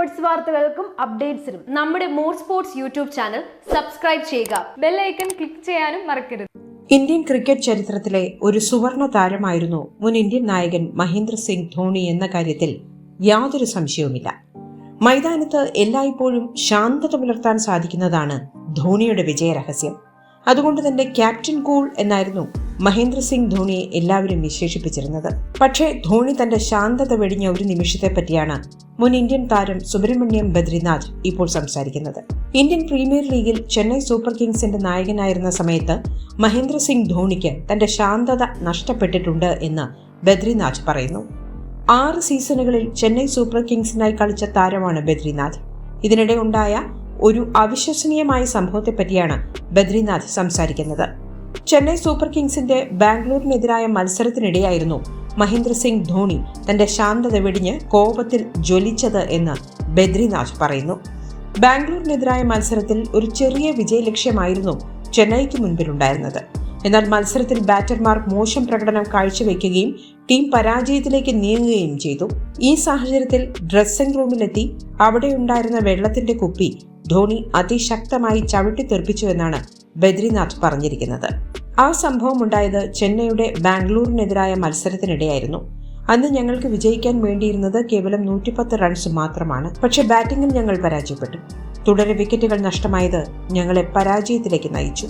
Sports വാർത്തകൾക്കും അപ്ഡേറ്റ്സിനും നമ്മുടെ more sports YouTube channel subscribe ചെയ്യുക. ബെല്ലൈക്കൺ ക്ലിക്ക് ചെയ്യാനും മറക്കരുത്. ഇന്ത്യൻ ക്രിക്കറ്റ് ചരിത്രത്തിലെ ഒരു സുവർണ താരമായിരുന്നു മുൻ ഇന്ത്യൻ നായകൻ മഹേന്ദ്ര സിംഗ് ധോണി എന്ന കാര്യത്തിൽ യാതൊരു സംശയവുമില്ല. മൈതാനത്ത് എല്ലായ്പ്പോഴും ശാന്തത പുലർത്താൻ സാധിക്കുന്നതാണ് ധോണിയുടെ വിജയരഹസ്യം അതുകൊണ്ട് തന്നെ ക്യാപ്റ്റൻ കൂൾ എന്നായിരുന്നു മഹേന്ദ്ര സിംഗ് ധോണിയെ എല്ലാവരും വിശേഷിപ്പിച്ചിരുന്നത്. പക്ഷേ ധോണി തന്റെ ശാന്തത വെടിഞ്ഞ ഒരു നിമിഷത്തെ പറ്റിയാണ് മുൻ ഇന്ത്യൻ താരം സുബ്രഹ്മണ്യം ബദ്രിനാഥ് ഇപ്പോൾ സംസാരിക്കുന്നത്. ഇന്ത്യൻ പ്രീമിയർ ലീഗിൽ ചെന്നൈ സൂപ്പർ കിങ്സിന്റെ നായകനായിരുന്ന സമയത്ത് മഹേന്ദ്ര സിംഗ് ധോണിക്ക് തന്റെ ശാന്തത നഷ്ടപ്പെട്ടിട്ടുണ്ട് എന്ന് ബദ്രിനാഥ് പറയുന്നു. ആറ് സീസണുകളിൽ ചെന്നൈ സൂപ്പർ കിങ്സിനായി കളിച്ച താരമാണ് ബദ്രിനാഥ്. ഇതിനിടെ ഉണ്ടായ ഒരു അവിശ്വസനീയമായ സംഭവത്തെപ്പറ്റിയാണ് ബദ്രിനാഥ് സംസാരിക്കുന്നത്. ചെന്നൈ സൂപ്പർ കിങ്സിന്റെ ബാംഗ്ലൂരിനെതിരായ മത്സരത്തിനിടെയായിരുന്നു മഹേന്ദ്ര സിംഗ് ധോണി തന്റെ ശാന്തത വെടിഞ്ഞ് കോപത്തിൽ ജ്വലിച്ചത് എന്ന് ബദ്രിനാഥ് പറയുന്നു. ബാംഗ്ലൂരിനെതിരായ മത്സരത്തിൽ ഒരു ചെറിയ വിജയലക്ഷ്യമായിരുന്നു ചെന്നൈക്ക് മുൻപിലുണ്ടായിരുന്നത്. എന്നാൽ മത്സരത്തിൽ ബാറ്റർമാർ മോശം പ്രകടനം കാഴ്ചവെക്കുകയും ടീം പരാജയത്തിലേക്ക് നീങ്ങുകയും ചെയ്തു. ഈ സാഹചര്യത്തിൽ ഡ്രസ്സിംഗ് റൂമിലെത്തി അവിടെയുണ്ടായിരുന്ന വെള്ളത്തിന്റെ കുപ്പി ധോണി അതിശക്തമായി ചവിട്ടിത്തെറിപ്പിച്ചുവെന്നാണ് ബദ്രിനാഥ് പറഞ്ഞിരിക്കുന്നത്. ആ സംഭവം ഉണ്ടായത് ചെന്നൈയുടെ ബാംഗ്ലൂരിനെതിരായ മത്സരത്തിനിടെയായിരുന്നു. അന്ന് ഞങ്ങൾക്ക് വിജയിക്കാൻ വേണ്ടിയിരുന്നത് കേവലം നൂറ്റിപ്പത്ത് റൺസ് മാത്രമാണ്. പക്ഷേ ബാറ്റിംഗിൽ ഞങ്ങൾ പരാജയപ്പെട്ടു. തുടരെ വിക്കറ്റുകൾ നഷ്ടമായത് ഞങ്ങളെ പരാജയത്തിലേക്ക് നയിച്ചു.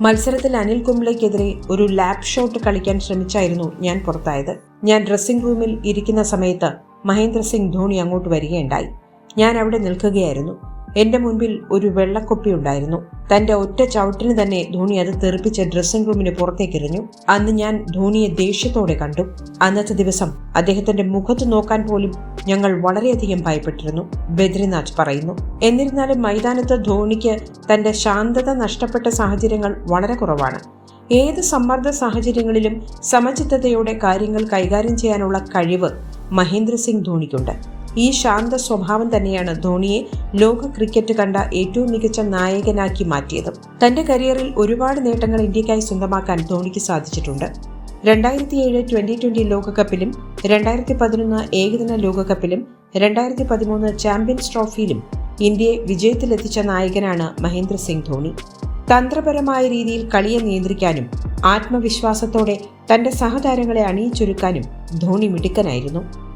മത്സരത്തിൽ അനിൽ കുംബ്ലയ്ക്കെതിരെ ഒരു ലാപ് ഷോട്ട് കളിക്കാൻ ശ്രമിച്ചായിരുന്നു ഞാൻ പുറത്തായത്. ഞാൻ ഡ്രസ്സിംഗ് റൂമിൽ ഇരിക്കുന്ന സമയത്ത് മഹേന്ദ്ര സിംഗ് ധോണി അങ്ങോട്ട് വരികയുണ്ടായി. ഞാൻ അവിടെ നിൽക്കുകയായിരുന്നു. എന്റെ മുൻപിൽ ഒരു വെള്ളക്കൊപ്പി ഉണ്ടായിരുന്നു. തന്റെ ഒറ്റ ചവിട്ടിന് തന്നെ ധോണി അത് തെറിപ്പിച്ച് ഡ്രസ്സിംഗ് റൂമിന് പുറത്തേക്ക് എറിഞ്ഞു അന്ന് ഞാൻ ധോണിയെ ദേഷ്യത്തോടെ കണ്ടു. അന്നത്തെ ദിവസം അദ്ദേഹത്തിന്റെ മുഖത്ത് നോക്കാൻ പോലും ഞങ്ങൾ വളരെയധികം ഭയപ്പെട്ടിരുന്നു ബദ്രിനാഥ് പറയുന്നു. എന്നിരുന്നാലും മൈതാനത്ത് ധോണിക്ക് തന്റെ ശാന്തത നഷ്ടപ്പെട്ട സാഹചര്യങ്ങൾ വളരെ കുറവാണ്. ഏത് സമ്മർദ്ദ സാഹചര്യങ്ങളിലും സമചിത്തതയോടെ കാര്യങ്ങൾ കൈകാര്യം ചെയ്യാനുള്ള കഴിവ് മഹേന്ദ്ര സിംഗ് ധോണിക്കുണ്ട്. ഈ ശാന്ത സ്വഭാവം തന്നെയാണ് ധോണിയെ ലോക ക്രിക്കറ്റ് കണ്ട ഏറ്റവും മികച്ച നായകനാക്കി മാറ്റിയത്. തന്റെ കരിയറിൽ ഒരുപാട് നേട്ടങ്ങൾ ഇന്ത്യക്കായി സ്വന്തമാക്കാൻ ധോണിക്ക് സാധിച്ചിട്ടുണ്ട്. രണ്ടായിരത്തി ഏഴ് ട്വന്റി ട്വന്റി ലോകകപ്പിലും രണ്ടായിരത്തി പതിനൊന്ന് ഏകദിന ലോകകപ്പിലും രണ്ടായിരത്തി പതിമൂന്ന് ചാമ്പ്യൻസ് ട്രോഫിയിലും ഇന്ത്യയെ വിജയത്തിലെത്തിച്ച നായകനാണ് മഹേന്ദ്ര സിംഗ് ധോണി. തന്ത്രപരമായ രീതിയിൽ കളിയെ നിയന്ത്രിക്കാനും ആത്മവിശ്വാസത്തോടെ തന്റെ സഹതാരങ്ങളെ അണിയിച്ചൊരുക്കാനും ധോണി മിടുക്കനായിരുന്നു.